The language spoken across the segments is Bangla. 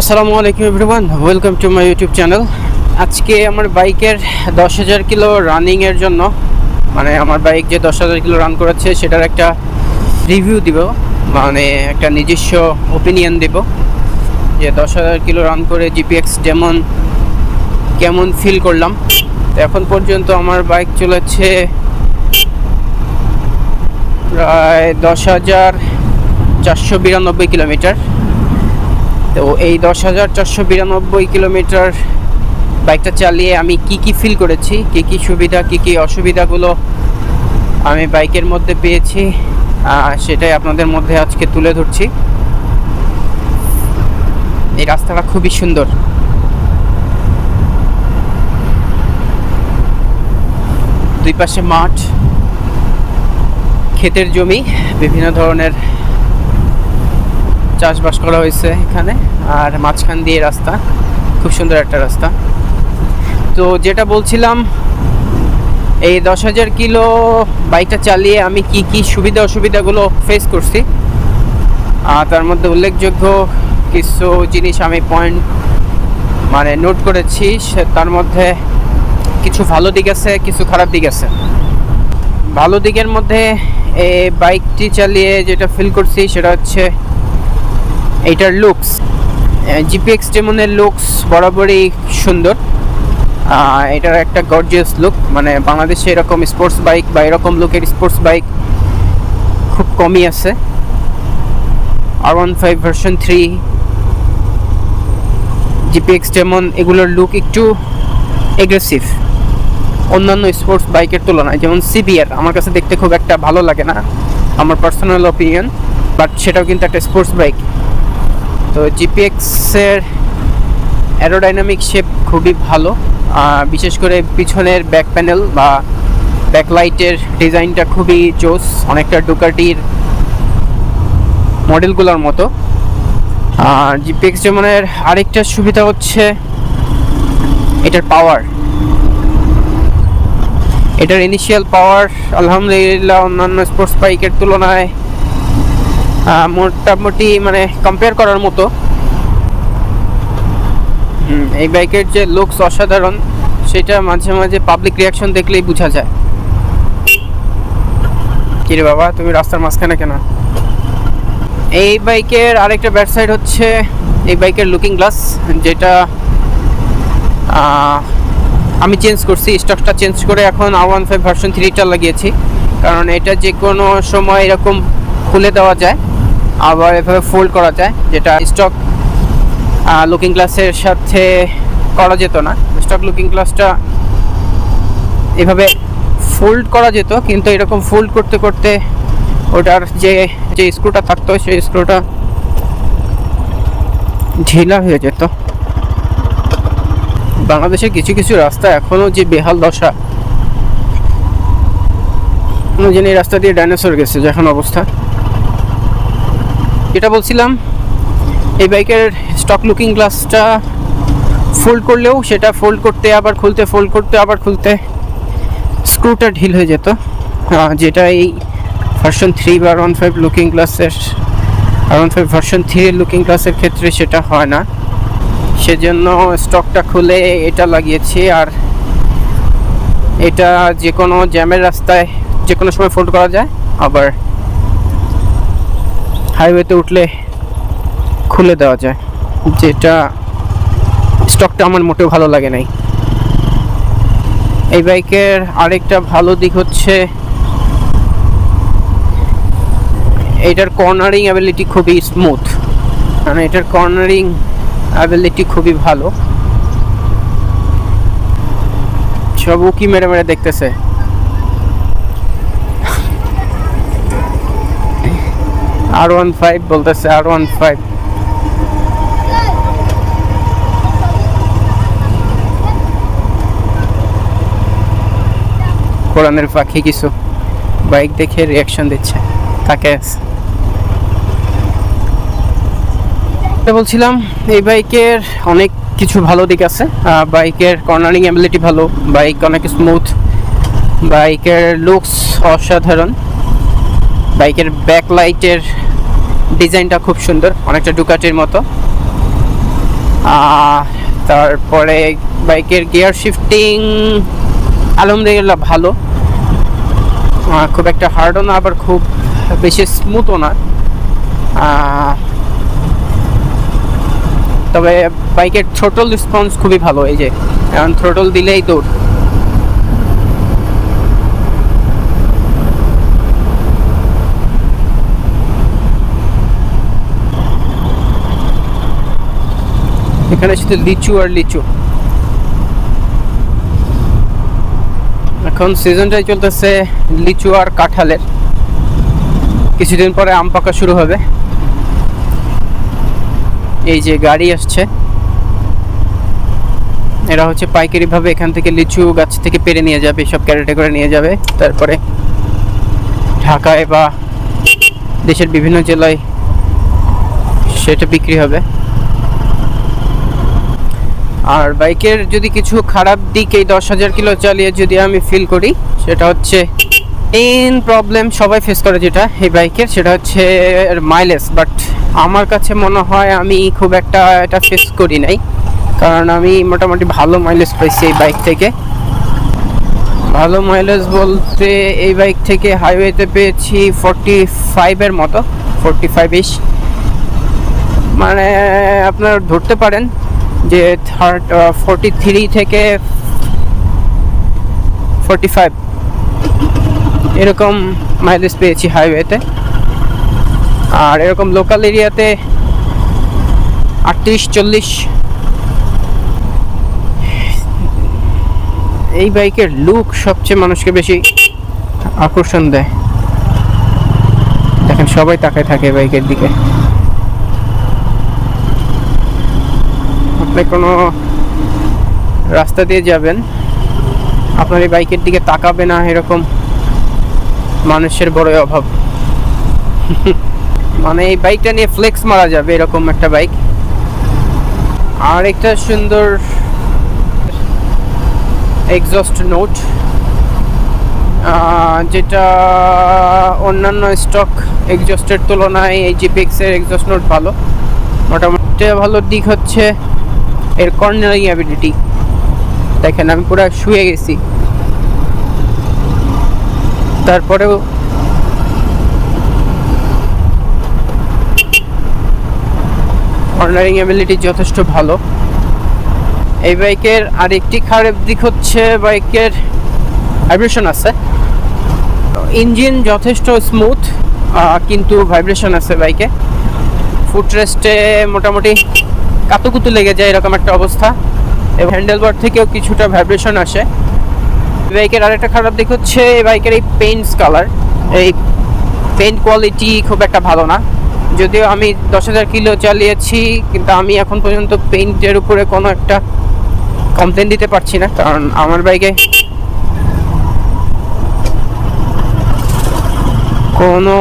আসসালামু আলাইকুম everyone welcome to my YouTube channel আজকে আমার বাইকের দশ হাজার কিলো রানিংয়ের জন্য মানে আমার বাইক যে দশ হাজার কিলো রান করেছে সেটার একটা রিভিউ দিব মানে একটা নিজস্ব ওপিনিয়ন দেব, যে দশ হাজার কিলো রান করে জিপিএক্স যেমন, কেমন ফিল করলাম। তো এখন পর্যন্ত আমার বাইক চলেছে প্রায় দশ হাজার চারশো বিরানব্বই কিলোমিটার। তো এই দশ হাজার চারশো বিরানব্বই কিলোমিটার বাইকটা চালিয়ে আমি কি কি ফিল করেছি? কি কি সুবিধা, কি কি অসুবিধাগুলো আমি বাইকের মধ্যে পেয়েছি? সেটাই আপনাদের মধ্যে আজকে তুলে ধরছি। এই রাস্তাটা খুবই সুন্দর। দুই পাশে মাঠ, ক্ষেতের জমি, বিভিন্ন ধরনের চাষবাস করা হয়েছে এখানে, আর মাঝখান দিয়ে রাস্তা, খুব সুন্দর একটা রাস্তা। তো যেটা বলছিলাম, এই দশ হাজার কিলো বাইকটা চালিয়ে আমি কি কি সুবিধা অসুবিধাগুলো ফেস করছি। আর তার মধ্যে উল্লেখযোগ্য কিছু জিনিস আমি পয়েন্ট মানে নোট করেছি, সে তার মধ্যে কিছু ভালো দিক আছে, কিছু খারাপ দিক আছে। ভালো দিকের মধ্যে এই বাইকটি চালিয়ে যেটা ফিল করছি সেটা হচ্ছে এইটার লুকস জিপিএক্স যেমনের লুকস বরাবরই সুন্দর। এটার একটা গর্জিয়াস লুক মানে বাংলাদেশে এরকম স্পোর্টস বাইক বা এরকম লুকের স্পোর্টস বাইক খুব কমই আছে। আর one five version three GPX যেমন এগুলোর লুক একটু এগ্রেসিভ অন্যান্য স্পোর্টস বাইকের তুলনায়, যেমন সিবিআর আমার কাছে দেখতে খুব একটা ভালো লাগে না, আমার পার্সোনাল ওপিনিয়ন বাট সেটাও কিন্তু একটা স্পোর্টস বাইক তো জিপিএক্সের অ্যারোডাইনামিক শেপ খুবই ভালো। বিশেষ করে পিছনের ব্যাক প্যানেল বা ব্যাকলাইটের ডিজাইনটা খুবই জোস, অনেকটা ডুকাটির মডেলগুলোর মতো। আর জিপিএক্স যেমনের আরেকটা সুবিধা হচ্ছে এটার পাওয়ার এটার ইনিশিয়াল পাওয়ার আলহামদুলিল্লাহ, অন্যান্য স্পোর্টস বাইকের তুলনায় মোটামুটি মানে কম্পেয়ার করার মতো। এই বাইকের যে লুকস অসাধারণ, সেটা মাঝে মাঝে পাবলিক রিয়াকশন দেখলেই বোঝা যায়। কিরে বাবা, তুমি রাস্তার মাঝখানে কেন? এই বাইকের আরেকটা ব্যাড সাইড হচ্ছে এই বাইকের লুকিং গ্লাস যেটা আমি চেঞ্জ করছি স্টকটা চেঞ্জ করে এখন আর ওয়ান ফাইভ ভার্সন থ্রিটা লাগিয়েছি। কারণ এটা যে কোনো সময় এরকম খুলে দেওয়া যায়। আবার এভাবে ফোল্ড করা যায়, যেটা স্টক লুকিং গ্লাসের সাথে করা যেত না। স্টক লুকিং গ্লাসটা এভাবে ফোল্ড করা যেত, কিন্তু এরকম ফোল্ড করতে করতে ওটার যে যে স্ক্রুটা থাকতো, সেই স্ক্রুটা ঢিলা হয়ে যেত। বাংলাদেশের কিছু কিছু রাস্তা এখনও যে বেহাল দশা জানি রাস্তা দিয়ে ডাইনোসর গেছে যখন অবস্থা। যেটা বলছিলাম, এই বাইকের স্টক লুকিং গ্লাসটা ফোল্ড করলেও সেটা ফোল্ড করতে, আবার খুলতে ফোল্ড করতে, আবার খুলতে স্ক্রুটা ঢিল হয়ে যেত। যেটা এই ভার্সন থ্রি বা ওয়ান ফাইভ লুকিং গ্লাসের one five version three looking গ্লাসের ক্ষেত্রে সেটা হয় না। সেজন্য স্টকটা খুলে এটা লাগিয়েছি আর এটা যে কোনো জ্যামের রাস্তায় যে কোনো সময় ফোল্ড করা যায়, আবার হাইওয়েতে উঠলে খুলে দেওয়া যায়। যেটা স্টকটা আমার মোটেও ভালো লাগে নাই। এই বাইকের আরেকটা ভালো দিক হচ্ছে এটার কর্নারিং অ্যাবিলিটি খুবই স্মুথ মানে এটার কর্নারিং অ্যাবিলিটি খুবই ভালো। সব উকি মেরে মেরে দেখতেছে। আর ওয়ান ফাইভ বলতেছে আর ওয়ান ফাইভ কোরআনের পাখি কিছু বাইক দেখে রিয়াকশন দিচ্ছে, তাকে বলছিলাম, এই বাইকের অনেক কিছু ভালো দিক আছে বাইকের কর্নারিং অ্যাবিলিটি ভালো, বাইক অনেক স্মুথ বাইকের লুকস অসাধারণ, বাইকের ব্যাকলাইটের ডিজাইনটা খুব সুন্দর, অনেকটা ডুকাটির মতো। তারপরে বাইকের গিয়ার শিফটিং আলহামদুলিল্লাহ ভালো। খুব একটা হার্ডও না, আবার খুব বেশি স্মুথও না। তবে বাইকের থ্রোটল রেসপন্স খুবই ভালো, এই যে এখন থ্রোটল দিলেই দৌড়। এখানে শুধু লিচু আর লিচু। এখন সিজনটাই চলতেছে লিচু আর কাঁঠালের। কিছুদিন পরে আম পাকা শুরু হবে। এই যে গাড়ি আসছে। এরা হচ্ছে পাইকারি ভাবে এখান থেকে লিচু গাছ থেকে পেরে নিয়ে যাবে, সব ক্যারেটে করে নিয়ে যাবে। তারপরে ঢাকায় বা দেশের বিভিন্ন জেলায় সেটা বিক্রি হবে। আর বাইকের যদি কিছু খারাপ দিক, এই দশ হাজার কিলো চালিয়ে যদি আমি ফিল করি, সেটা হচ্ছে মেইন প্রবলেম সবাই ফেস করে যেটা এই বাইকের, সেটা হচ্ছে মাইলেজ বাট আমার কাছে মনে হয় আমি খুব একটা এটা ফেস করি নাই, কারণ আমি মোটামুটি ভালো মাইলেজ পাইছি এই বাইক থেকে। ভালো মাইলেজ বলতে এই বাইক থেকে হাইওয়েতে পেয়েছি ফোরটি ফাইভের মতো ফোরটি ফাইভ ইস মানে আপনার ধরতে পারেন যে থার্ড ফোরটি থ্রি থেকে ফোরটি ফাইভ এরকম মাইলেজ পেয়েছি হাইওয়েতে আর এরকম লোকাল এরিয়াতে আটত্রিশ, চল্লিশ। এই বাইকের লুক সবচেয়ে মানুষকে বেশি আকর্ষণ দেয়। দেখেন সবাই তাকায় থাকে বাইকের দিকে। আপনি কোনো রাস্তা দিয়ে যাবেন, আপনার এই বাইকের দিকে তাকাবে না এরকম মানুষের বড় অভাব। মানে এই বাইকটা নিয়ে ফ্লেক্স মারা যাবে এরকম একটা বাইক। আর একটা সুন্দর এক্সস্ট নোট যেটা অন্যান্য স্টক এক্সস্টের তুলনায় এই জিপিএক্সের এক্সস্ট নোট ভালো। মোটামুটি ভালো দিক হচ্ছে। এর কর্নারিং অ্যাবিলিটি দেখেন, আমি পুরো শুয়ে গেছি। তারপরেও কর্নারিং অ্যাবিলিটি যথেষ্ট ভালো। এই বাইকের আরেকটি খারাপ দিক হচ্ছে বাইকের ভাইব্রেশন আছে। ইঞ্জিন যথেষ্ট স্মুথ কিন্তু ভাইব্রেশন আছে বাইকে। ফুটরেস্টে মোটামুটি কাতুকুতু লেগে যায় এরকম একটা অবস্থা এবং হ্যান্ডেলবার থেকেও কিছুটা ভাইব্রেশন আসে। বাইকের আরেকটা খারাপ দিক হচ্ছে এই বাইকের এই পেইন্টস কালার এই পেইন্ট কোয়ালিটি খুব একটা ভালো না। যদিও আমি দশ হাজার কিলো চালিয়েছি, কিন্তু আমি এখন পর্যন্ত পেইন্টের উপরে কোনো একটা কমপ্লেন দিতে পারছি না, কারণ আমার বাইকে কোনো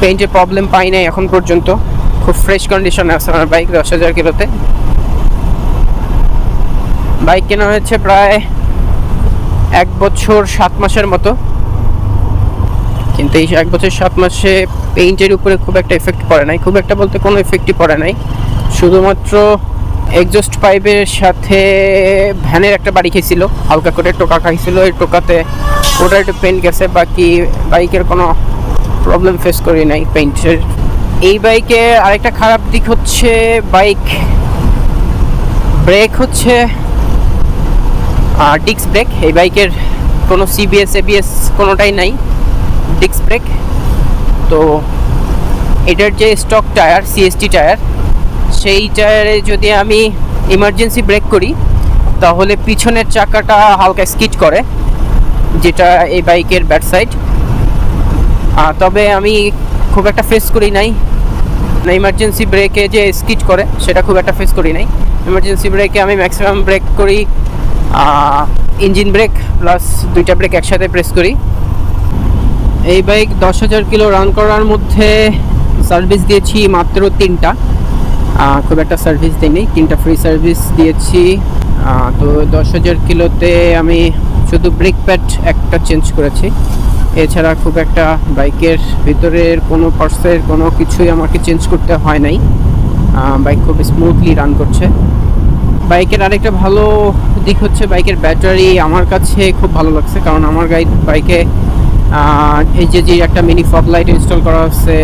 পেইন্টের প্রবলেম পাই নাই এখন পর্যন্ত। খুব ফ্রেশ কন্ডিশনে আছে আমার বাইক দশ হাজার কিলোতে। বাইক কেনা হয়েছে প্রায় এক বছর সাত মাসের মতো। কিন্তু এই এক বছর সাত মাসে পেইন্টের উপরে খুব একটা এফেক্ট পড়ে নাই। খুব একটা বলতে কোনো এফেক্টই পড়ে নাই। শুধুমাত্র এক্সস্ট পাইপের সাথে ভ্যানের একটা বাড়ি খেয়েছিল হালকা করে টোকা খাইছিল। এই টোকাতে ওটা একটু পেন্ট গেছে। বাকি বাইকের কোনো প্রবলেম ফেস করি নাই। পেইন্টের এই বাইকে আরেকটা খারাপ দিক হচ্ছে বাইক। ব্রেক হচ্ছে ডিক্স ব্রেক। এই বাইকের কোনো সিবিএস এবিএস কোনোটাই নাই ডিক্স ব্রেক। তো এটার যে স্টক টায়ার সিএসটি টায়ার, সেই টায়ারে যদি আমি ইমার্জেন্সি ব্রেক করি, তাহলে পিছনের চাকাটা হালকা স্কিট করে, যেটা এই বাইকের ব্যাট সাইড। তবে আমি খুব একটা ফেস করি নাই। না ইমার্জেন্সি ব্রেকে যে স্কিট করে, সেটা খুব একটা ফেস করি নাই। ইমার্জেন্সি ব্রেকে আমি ম্যাক্সিমাম ব্রেক করি ইঞ্জিন ব্রেক প্লাস দুইটা ব্রেক একসাথে প্রেস করি। এই বাইক দশ হাজার কিলো রান করার মধ্যে সার্ভিস দিয়েছি মাত্র তিনটা। খুব একটা সার্ভিস দিইনি, তিনটা ফ্রি সার্ভিস দিয়েছি। তো দশ হাজার কিলোতে আমি শুধু ব্রেক প্যাড একটা চেঞ্জ করেছি। এছাড়া খুব একটা বাইকের ভিতরের কোনো পার্টসের কোনো কিছুই আমাকে চেঞ্জ করতে হয় নাই। বাইক খুব স্মুথলি রান করছে। বাইকের আরেকটা ভালো দিক হচ্ছে বাইকের ব্যাটারি আমার কাছে খুব ভালো লাগছে, কারণ আমার গাই, বাইকে এই যে যে একটা মিনি ফগ লাইট ইনস্টল করা আছে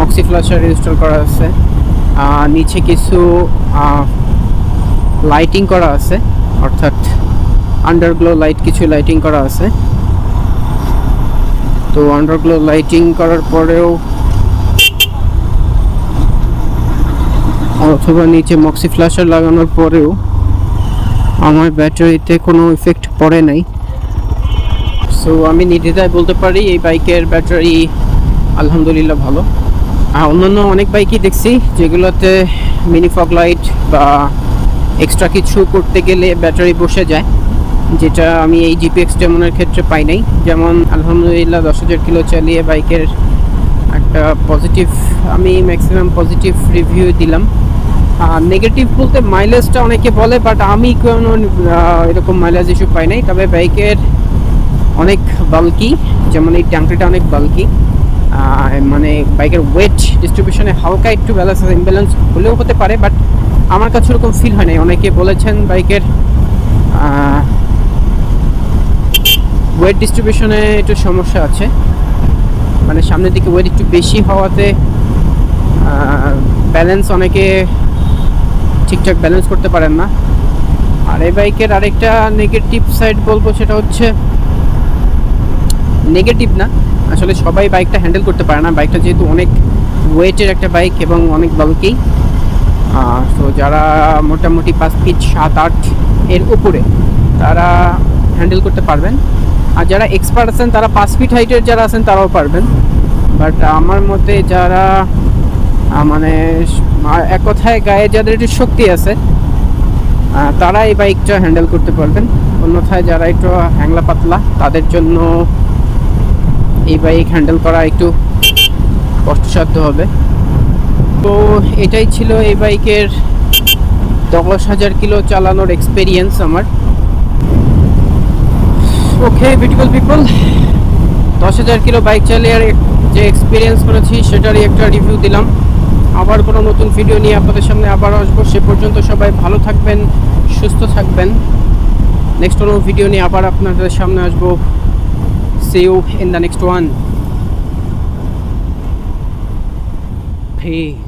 মক্সি ফ্লাশার ইনস্টল করা আছে নিচে কিছু লাইটিং করা আছে, অর্থাৎ আন্ডারগ্লো লাইট কিছু লাইটিং করা আছে। তো আন্ডারগ্লো লাইটিং করার পরেও অথবা নিচে মক্সি ফ্ল্যাশার লাগানোর পরেও আমার ব্যাটারিতে কোনো ইফেক্ট পড়ে নাই। সো আমি নির্দ্বিধায় বলতে পারি এই বাইকের ব্যাটারি আলহামদুলিল্লাহ ভালো। আর অন্যান্য অনেক বাইকই দেখছি যেগুলোতে মিনি ফগ লাইট বা এক্সট্রা কিছু করতে গেলে ব্যাটারি বসে যায়। যেটা আমি এই জিপিএক্স ডেমনের ক্ষেত্রে পাই নাই। যেমন আলহামদুলিল্লাহ দশ হাজার কিলো চালিয়ে বাইকের একটা পজিটিভ আমি ম্যাক্সিমাম পজিটিভ রিভিউ দিলাম। নেগেটিভ বলতে মাইলেজটা অনেকে বলে বাট আমি কোনো এরকম মাইলেজ ইস্যু পাই নাই। তবে বাইকের অনেক বাল্কি যেমন এই ট্যাঙ্কিটা অনেক বাল্কি মানে বাইকের ওয়েট ডিস্ট্রিবিউশনে হালকা একটু ব্যালেন্স ইমব্যালেন্স হলেও হতে পারে বাট আমার কাছে ওরকম ফিল হয় নাই। অনেকে বলেছেন বাইকের ওয়েট ডিস্ট্রিবিউশনে একটু সমস্যা আছে। মানে সামনের দিকে ওয়েট একটু বেশি হওয়াতে ব্যালেন্স অনেকে ঠিকঠাক ব্যালেন্স করতে পারেন না। আর এই বাইকের আরেকটা নেগেটিভ সাইড বলব সেটা হচ্ছে নেগেটিভ না, আসলে সবাই বাইকটা হ্যান্ডেল করতে পারে না। বাইকটা যেহেতু অনেক ওয়েটের একটা বাইক এবং অনেক বাল্কি তো যারা মোটামুটি পাঁচ ফিট সাত আট এর উপরে, তারা হ্যান্ডেল করতে পারবেন। আর যারা এক্সপার্ট আছেন, তারা পাঁচ ফিট হাইটের যারা আছেন, তারাও পারবেন। বাট আমার মতে যারা মানে এক কথায় গায়ে যাদের একটু শক্তি আছে তারা এই বাইকটা হ্যান্ডেল করতে পারবেন। অন্যথায় যারা একটু হ্যাংলা পাতলা, তাদের জন্য এই বাইক হ্যান্ডেল করা একটু কষ্টসাধ্য হবে। তো এটাই ছিল এই বাইকের দশ হাজার কিলো চালানোর এক্সপিরিয়েন্স আমার। ওকে বিউটিফুল পিপল দশ হাজার কিলো বাইক চালিয়ে যে এক্সপিরিয়েন্স করেছি, সেটারই একটা রিভিউ দিলাম। আবার কোনো নতুন ভিডিও নিয়ে আপনাদের সামনে আবার আসব। সে পর্যন্ত সবাই ভালো থাকবেন, সুস্থ থাকবেন। নেক্সট কোনো ভিডিও নিয়ে আবার আপনাদের সামনে আসব। See you in the next one Peace.